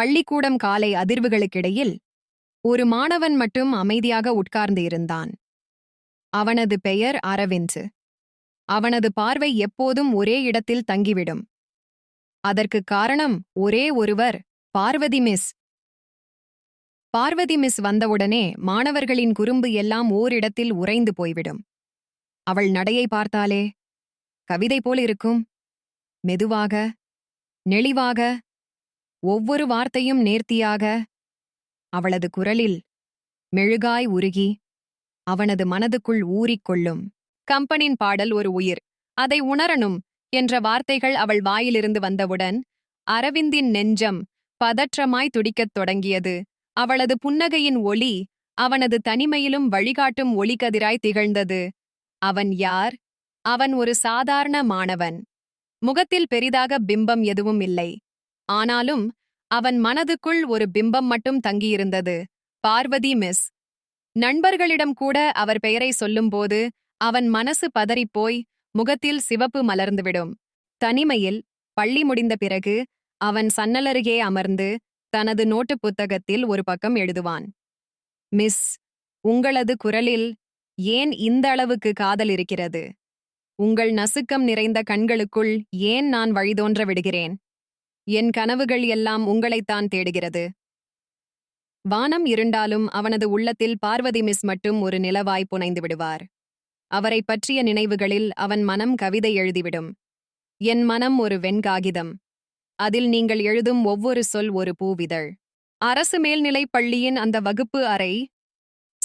பள்ளிக்கூடம் காலை அதிர்வுகளுக்கிடையில் ஒரு மாணவன் மட்டும் அமைதியாக உட்கார்ந்து இருந்தான். அவனது பெயர் அரவிந்த். அவனது பார்வை எப்போதும் ஒரே இடத்தில் தங்கிவிடும். அதற்குக் காரணம் ஒரே ஒருவர் பார்வதி மிஸ். பார்வதி மிஸ் வந்தவுடனே மாணவர்களின் குறும்பு எல்லாம் ஓரிடத்தில் உறைந்து போய்விடும். அவள் நடையை பார்த்தாலே கவிதை போல் இருக்கும். மெதுவாக நெளிவாக ஒவ்வொரு வார்த்தையும் நேர்த்தியாக அவளது குரலில் மெழுகாய் உருகி அவனது மனதுக்குள் ஊறிக்கொள்ளும் கம்பனின் பாடல் ஒரு உயிர். அதை உணரணும் என்ற வார்த்தைகள் அவள் வாயிலிருந்து வந்தவுடன் அரவிந்தின் நெஞ்சம் பதற்றமாய் துடிக்கத் தொடங்கியது. அவளது புன்னகையின் ஒளி அவனது தனிமையிலும் வழிகாட்டும் ஒளிக்கதிராய் திகழ்ந்தது. அவன் யார்? அவன் ஒரு சாதாரண மாணவன். முகத்தில் பெரிதாக பிம்பம் எதுவும் இல்லை. ஆனாலும் அவன் மனதுக்குள் ஒரு பிம்பம் மட்டும் தங்கியிருந்தது. பார்வதி மிஸ். நண்பர்களிடம் கூட அவர் பெயரை சொல்லும்போது அவன் மனசு பதறிப்போய் முகத்தில் சிவப்பு மலர்ந்துவிடும். தனிமையில் பள்ளி முடிந்த பிறகு அவன் சன்னலருகே அமர்ந்து தனது நோட்டுப் புத்தகத்தில் ஒரு பக்கம் எழுதுவான். மிஸ் உங்களது குரலில் ஏன் இந்த அளவுக்கு காதல் இருக்கிறது? உங்கள் நசுக்கம் நிறைந்த கண்களுக்குள் ஏன் நான் வழிதோன்ற விடுகிறேன்? என் கனவுகள் எல்லாம் உங்களைத்தான் தேடுகிறது. வானம் இருண்டாலும் அவனது உள்ளத்தில் பார்வதி மிஸ் மட்டும் ஒரு நிலவாய் புனைந்து விடுவார். அவரைப் பற்றிய நினைவுகளில் அவன் மனம் கவிதை எழுதிவிடும். என் மனம் ஒரு வெண்காகிதம். அதில் நீங்கள் எழுதும் ஒவ்வொரு சொல் ஒரு பூவிதழ். அரசு மேல்நிலைப் பள்ளியின் அந்த வகுப்பு அறை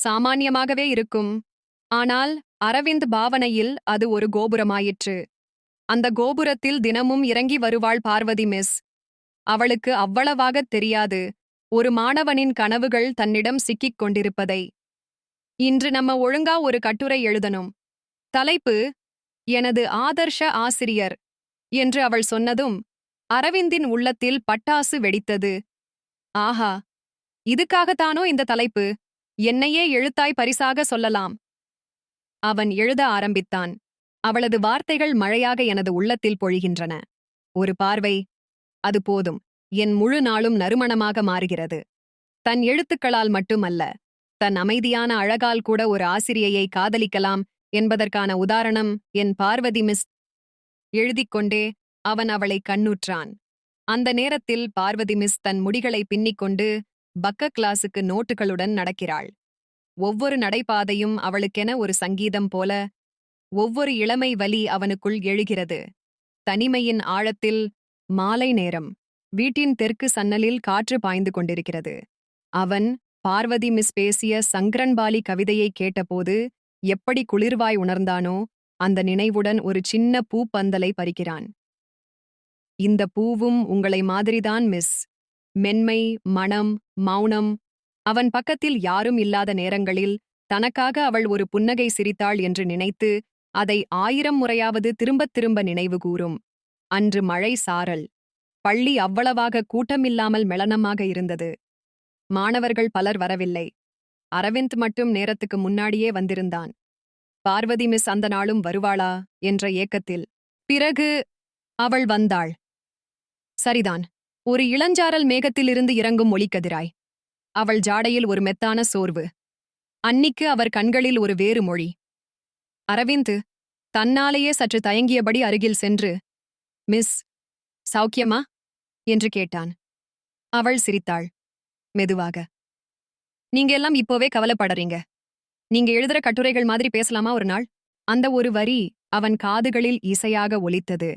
சாமானியமாகவே இருக்கும். ஆனால் அரவிந்த் பாவனையில் அது ஒரு கோபுரமாயிற்று. அந்த கோபுரத்தில் தினமும் இறங்கி வருவாள் பார்வதி மிஸ். அவளுக்கு அவ்வளவாகத் தெரியாது. ஒரு மாணவனின் கனவுகள் தன்னிடம் சிக்கிக் கொண்டிருப்பதை. இன்று நம்ம ஒழுங்கா ஒரு கட்டுரை எழுதணும். தலைப்பு எனது ஆதர்ஷ ஆசிரியர் என்று அவள் சொன்னதும் அரவிந்தின் உள்ளத்தில் பட்டாசு வெடித்தது. ஆஹா! இதுக்காகத்தானோ இந்த தலைப்பு? என்னையே எழுத்தாய் பரிசாக சொல்லலாம். அவன் எழுத ஆரம்பித்தான். அவளது வார்த்தைகள் மழையாக எனது உள்ளத்தில் பொழிகின்றன. ஒரு பார்வை அது போதும். என் முழு நாளும் நறுமணமாக மாறுகிறது. தன் எழுத்துக்களால் மட்டுமல்ல தன் அமைதியான அழகால் கூட ஒரு ஆசிரியையை காதலிக்கலாம் என்பதற்கான உதாரணம் என் பார்வதி மிஸ் எழுதிக் கொண்டே அவன் அவளை கண்ணுற்றான். அந்த நேரத்தில் பார்வதி மிஸ் தன் முடிகளை பின்னிக்கொண்டு பக்க கிளாஸுக்கு நோட்டுகளுடன் நடக்கிறாள். ஒவ்வொரு நடைபாதையும் அவளுக்கென ஒரு சங்கீதம் போல ஒவ்வொரு இளமை வலி அவனுக்குள் எழுகிறது. தனிமையின் ஆழத்தில் மாலை நேரம். வீட்டின் தெற்கு சன்னலில் காற்று பாய்ந்து கொண்டிருக்கிறது. அவன் பார்வதி மிஸ் பேசிய சங்கரன்பாலி கவிதையை கேட்டபோது எப்படி குளிர்வாய் உணர்ந்தானோ அந்த நினைவுடன் ஒரு சின்ன பூப்பந்தலை பறிக்கிறான். இந்த பூவும் உங்களை மாதிரிதான் மிஸ். மென்மை மணம் மௌனம். அவன் பக்கத்தில் யாரும் இல்லாத நேரங்களில் தனக்காக அவள் ஒரு புன்னகை சிரித்தாள் என்று நினைத்து அதை ஆயிரம் முறையாவது திரும்பத் திரும்ப நினைவு கூறும். அன்று மழை சாரல். பள்ளி அவ்வளவாக கூட்டமில்லாமல் மெளனமாக இருந்தது. மாணவர்கள் பலர் வரவில்லை. அரவிந்த் மட்டும் நேரத்துக்கு முன்னாடியே வந்திருந்தான். பார்வதி மிஸ் அந்த நாளும் வருவாளா? என்ற ஏக்கத்தில். பிறகு அவள் வந்தாள். சரிதான். ஒரு இளஞ்சாரல் மேகத்திலிருந்து இறங்கும் ஒளிக்கதிராய் அவள் ஜாடையில் ஒரு மெத்தான சோர்வு. அன்னிக்கு அவர் கண்களில் ஒரு வேறு மொழி. அரவிந்த் தன்னாலேயே சற்று தயங்கியபடி அருகில் சென்று மிஸ் சௌக்கியமா? என்று கேட்டான். அவள் சிரித்தாள். மெதுவாக நீங்க எல்லாம் இப்போவே கவலைப்படறீங்க. நீங்க எழுதுற கட்டுரைகள் மாதிரி பேசலாமா ஒரு நாள்? அந்த ஒரு வரி அவன் காதுகளில் இசையாக ஒலித்தது.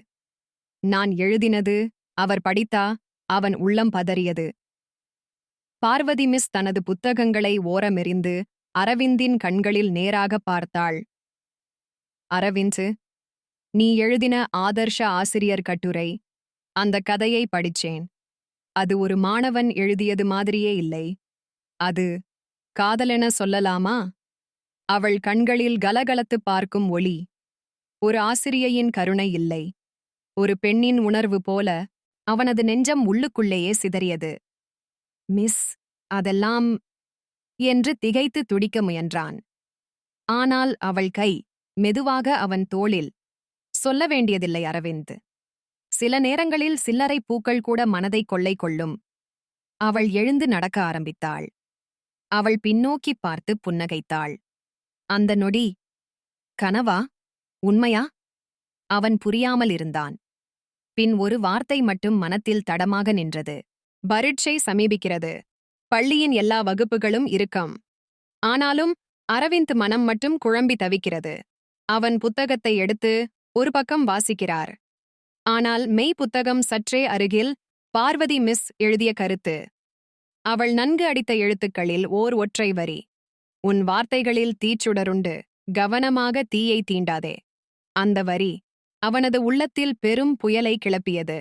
நான் எழுதினது அவர் படித்தா அவன் உள்ளம் பதறியது. பார்வதி மிஸ் தனது புத்தகங்களை ஓரமெறிந்து அரவிந்தின் கண்களில் நேராக பார்த்தாள். அரவிந்த் நீ எழுதின ஆதர்ஷ ஆசிரியர் கட்டுரை. அந்த கதையை படிச்சேன். அது ஒரு மாணவன் எழுதியது மாதிரியே இல்லை. அது காதலென சொல்லலாமா? அவள் கண்களில் கலகலத்து பார்க்கும் ஒளி. ஒரு ஆசிரியையின் கருணை இல்லை. ஒரு பெண்ணின் உணர்வு போல அவனது நெஞ்சம் உள்ளுக்குள்ளேயே சிதறியது. மிஸ் அதெல்லாம் என்று திகைத்து துடிக்க முயன்றான். ஆனால் அவள் கை மெதுவாக அவன் தோளில் சொல்ல வேண்டியதில்லை அரவிந்த். சில நேரங்களில் சில்லறை பூக்கள் கூட மனதை கொள்ளை கொள்ளும். அவள் எழுந்து நடக்க ஆரம்பித்தாள். அவள் பின்னோக்கிப் பார்த்து புன்னகைத்தாள். அந்த நொடி கனவா? உண்மையா? அவன் புரியாமல் இருந்தான். பின் ஒரு வார்த்தை மட்டும் மனத்தில் தடமாக நின்றது. பரீட்சை சமீபிக்கிறது. பள்ளியின் எல்லா வகுப்புகளும் இருக்கும். ஆனாலும் அரவிந்த் மனம் மட்டும் குழம்பி தவிக்கிறது. அவன் புத்தகத்தை எடுத்து ஒரு பக்கம் வாசிக்கிறார். ஆனால் மெய் புத்தகம் சற்றே அருகில் பார்வதி மிஸ் எழுதிய கருத்து. அவள் நன்கு அடித்த எழுத்துக்களில் ஓர் ஒற்றை வரி. உன் வார்த்தைகளில் தீச்சுடருண்டு கவனமாக தீயை தீண்டாதே அந்த வரி அவனது உள்ளத்தில் பெரும் புயலை கிளப்பியது.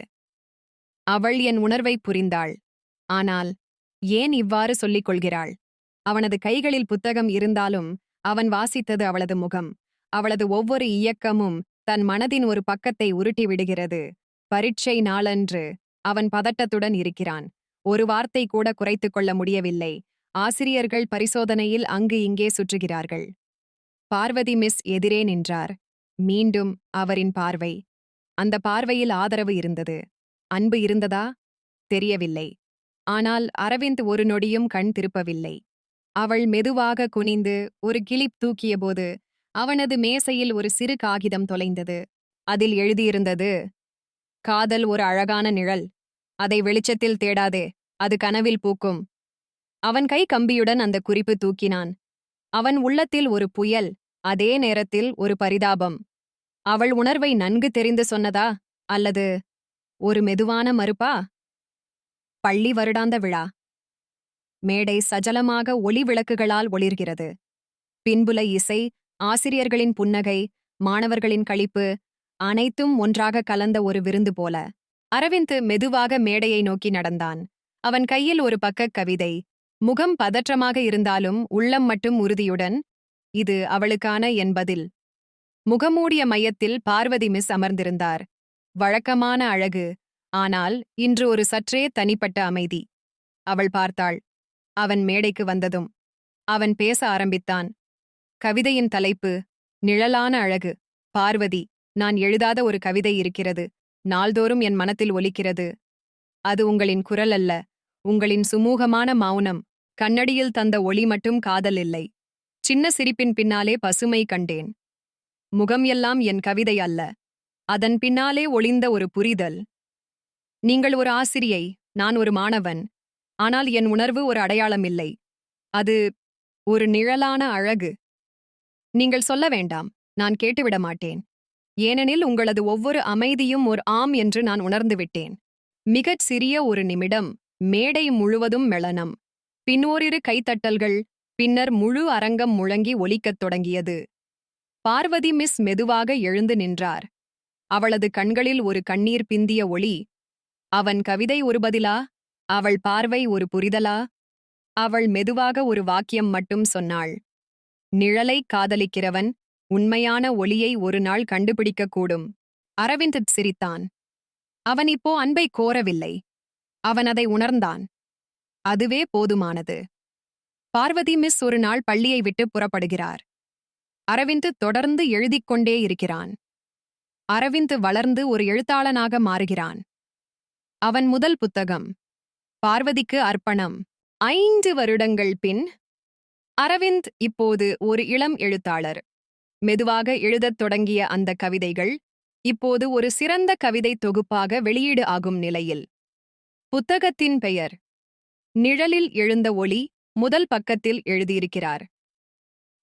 அவள் என் உணர்வை புரிந்தாள். ஆனால் ஏன் இவ்வாறு சொல்லிக் கொள்கிறாள்? அவனது கைகளில் புத்தகம் இருந்தாலும் அவன் வாசித்தது அவளது முகம். அவளது ஒவ்வொரு இயக்கமும் தன் மனதின் ஒரு பக்கத்தை உருட்டி விடுகிறது. பரீட்சை நாளன்று அவன் பதட்டத்துடன் இருக்கிறான். ஒரு வார்த்தை கூட குறைத்துக் கொள்ள முடியவில்லை. ஆசிரியர்கள் பரிசோதனையில் அங்கு இங்கே சுற்றுகிறார்கள். பார்வதி மிஸ் எதிரே நின்றார். மீண்டும் அவரின் பார்வை. அந்த பார்வையில் ஆதரவு இருந்தது. அன்பு இருந்ததா? தெரியவில்லை. ஆனால் அரவிந்த் ஒரு நொடியும் கண் திருப்பவில்லை. அவள் மெதுவாக குனிந்து ஒரு கிளிப் தூக்கியபோது அவனது மேசையில் ஒரு சிறு காகிதம் தொலைந்தது. அதில் எழுதியிருந்தது காதல் ஒரு அழகான நிழல். அதை வெளிச்சத்தில் தேடாதே அது கனவில் பூக்கும். அவன் கை கம்பியுடன் அந்த குறிப்பு தூக்கினான். அவன் உள்ளத்தில் ஒரு புயல் அதே நேரத்தில் ஒரு பரிதாபம். அவள் உணர்வை நன்கு தெரிந்து சொன்னதா அல்லது ஒரு மெதுவான மறுப்பா? பள்ளி வருடாந்த விழா. மேடை சஜலமாக ஒளி விளக்குகளால் ஒளிர்கிறது. பின்புல இசை ஆசிரியர்களின் புன்னகை மாணவர்களின் களிப்பு அனைத்தும் ஒன்றாக கலந்த ஒரு விருந்து போல. அரவிந்த் மெதுவாக மேடையை நோக்கி நடந்தான். அவன் கையில் ஒரு பக்க கவிதை முகம் பதற்றமாக இருந்தாலும் உள்ளம் மட்டும் உறுதியுடன் இது அவளுக்கான என் பதில். முகமூடிய மையத்தில் பார்வதி மிஸ் அமர்ந்திருந்தார். வழக்கமான அழகு. ஆனால் இன்று ஒரு சற்றே தனிப்பட்ட அமைதி. அவள் பார்த்தாள். அவன் மேடைக்கு வந்ததும் அவன் பேச ஆரம்பித்தான். கவிதையின் தலைப்பு நிழலான அழகு பார்வதி நான் எழுதாத ஒரு கவிதை இருக்கிறது. நாள்தோறும் என் மனத்தில் ஒலிக்கிறது. அது உங்களின் குரல் அல்ல. உங்களின் சுமூகமான மௌனம். கண்ணடியில் தந்த ஒளி மட்டும் காதல் இல்லை. சின்ன சிரிப்பின் பின்னாலே பசுமை கண்டேன். முகம் எல்லாம் என் கவிதை அல்ல. அதன் பின்னாலே ஒளிந்த ஒரு புரிதல். நீங்கள் ஒரு ஆசிரியை. நான் ஒரு மாணவன். ஆனால் என் உணர்வு ஒரு அடையாளம் இல்லை. அது ஒரு நிழலான அழகு. நீங்கள் சொல்ல வேண்டாம் நான் கேட்டுவிட மாட்டேன். ஏனெனில் உங்களது ஒவ்வொரு அமைதியும் ஒரு ஆம் என்று நான் உணர்ந்துவிட்டேன் மிகச் சிறிய ஒரு நிமிடம் மேடை முழுவதும் மெளனம். பின்னோரிரு கைத்தட்டல்கள் பின்னர் முழு அரங்கம் முழங்கி ஒலிக்கத் தொடங்கியது. பார்வதி மிஸ் மெதுவாக எழுந்து நின்றார். அவளது கண்களில் ஒரு கண்ணீர் பிந்திய ஒளி அவன் கவிதை ஒரு பதிலா? அவள் பார்வை ஒரு புரிதலா? அவள் மெதுவாக ஒரு வாக்கியம் மட்டும் சொன்னாள். நிழலை காதலிக்கிறவன் உண்மையான ஒளியை ஒரு நாள் கண்டுபிடிக்கக்கூடும். அரவிந்த் சிரித்தான். அவன் இப்போ அன்பை கோரவில்லை. அவன் அதை உணர்ந்தான். அதுவே போதுமானது. பார்வதி மிஸ் ஒரு நாள் பள்ளியை விட்டு புறப்படுகிறார். அரவிந்த் தொடர்ந்து எழுதிக் கொண்டே இருக்கிறான். அரவிந்த் வளர்ந்து ஒரு எழுத்தாளனாக மாறுகிறான். அவன் முதல் புத்தகம். பார்வதிக்கு அர்ப்பணம். ஐந்து வருடங்கள் பின் அரவிந்த் இப்போது ஒரு இளம் எழுத்தாளர். மெதுவாக எழுதத் தொடங்கிய அந்த கவிதைகள் இப்போது ஒரு சிறந்த கவிதை தொகுப்பாக வெளியீடு ஆகும் நிலையில். புத்தகத்தின் பெயர் நிழலில் எழுந்த ஒளி முதல் பக்கத்தில் எழுதியிருக்கிறார்.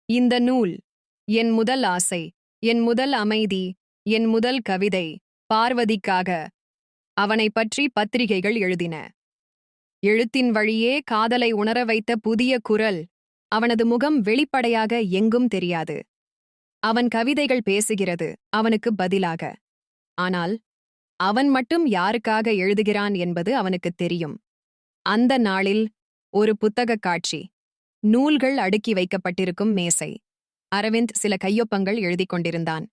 இந்த நூல் என் முதல் ஆசை என் முதல் அமைதி என் முதல் கவிதை பார்வதிக்காக அவனைப் பற்றி பத்திரிகைகள் எழுதின. எழுத்தின் வழியே காதலை உணர வைத்த புதிய குரல் அவனது முகம் வெளிப்படையாக எங்கும் தெரியாது. அவன் கவிதைகள் பேசுகிறது அவனுக்கு பதிலாக. ஆனால் அவன் மட்டும் யாருக்காக எழுதுகிறான் என்பது அவனுக்குத் தெரியும். அந்த நாளில் ஒரு புத்தகக் காட்சி. நூல்கள் அடுக்கி வைக்கப்பட்டிருக்கும் மேசை. அரவிந்த் சில கையொப்பங்கள் எழுதிக் கொண்டிருந்தான்.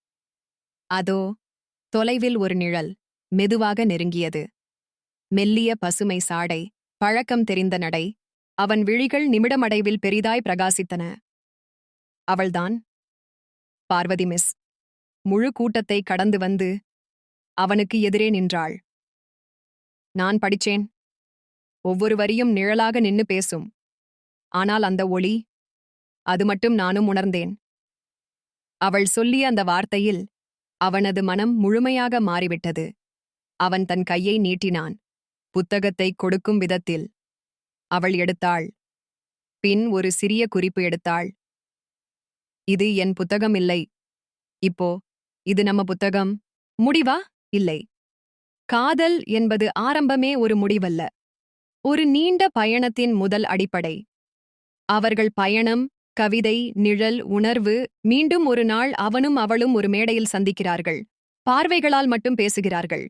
அதோ தொலைவில் ஒரு நிழல் மெதுவாக நெருங்கியது. மெல்லிய பசுமை சாடை பழக்கம் தெரிந்த நடை அவன் விழிகள் நிமிடமடைவில் பெரிதாய் பிரகாசித்தன. அவள்தான் பார்வதி மிஸ் முழு கூட்டத்தை கடந்து வந்து அவனுக்கு எதிரே நின்றாள். நான் படிச்சேன். ஒவ்வொரு வரியும் நிழலாக நின்னு பேசும். ஆனால் அந்த ஒளி அது மட்டும் நானும் உணர்ந்தேன். அவள் சொல்லிய அந்த வார்த்தையில் அவனது மனம் முழுமையாக மாறிவிட்டது. அவன் தன் கையை நீட்டினான். புத்தகத்தை கொடுக்கும் விதத்தில் அவள் எடுத்தாள். பின் ஒரு சிறிய குறிப்பு எடுத்தாள். இது என் புத்தகம் இல்லை. இப்போ இது நம்ம புத்தகம். முடிவா? இல்லை. காதல் என்பது ஆரம்பமே ஒரு முடிவல்ல. ஒரு நீண்ட பயணத்தின் முதல் அடிப்படை. அவர்கள் பயணம் கவிதை நிழல் உணர்வு மீண்டும் ஒரு நாள் அவனும் அவளும் ஒரு மேடையில் சந்திக்கிறார்கள். பார்வைகளால் மட்டும் பேசுகிறார்கள்.